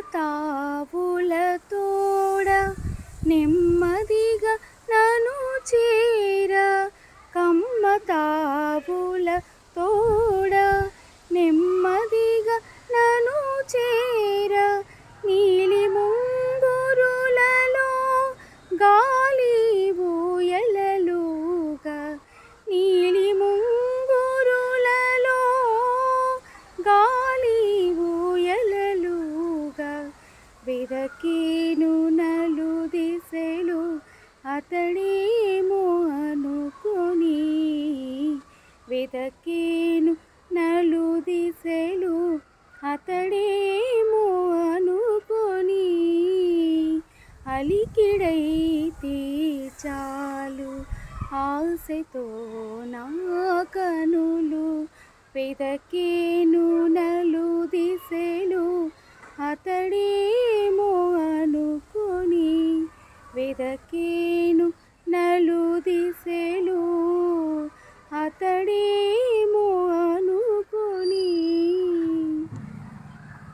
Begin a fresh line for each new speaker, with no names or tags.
తావులతోడ నెమ్మదిగా నను చేర. కమ్మ తావుల వెదకేను నలు దిశలు అతడేమో అనుకుని వెదకేను నలు దిశలు అతడేమో అనుకొని అలికిడైతే చాలు ఆశతో నా కనులు. వెదకేను బ్రతకేను నలుదిసే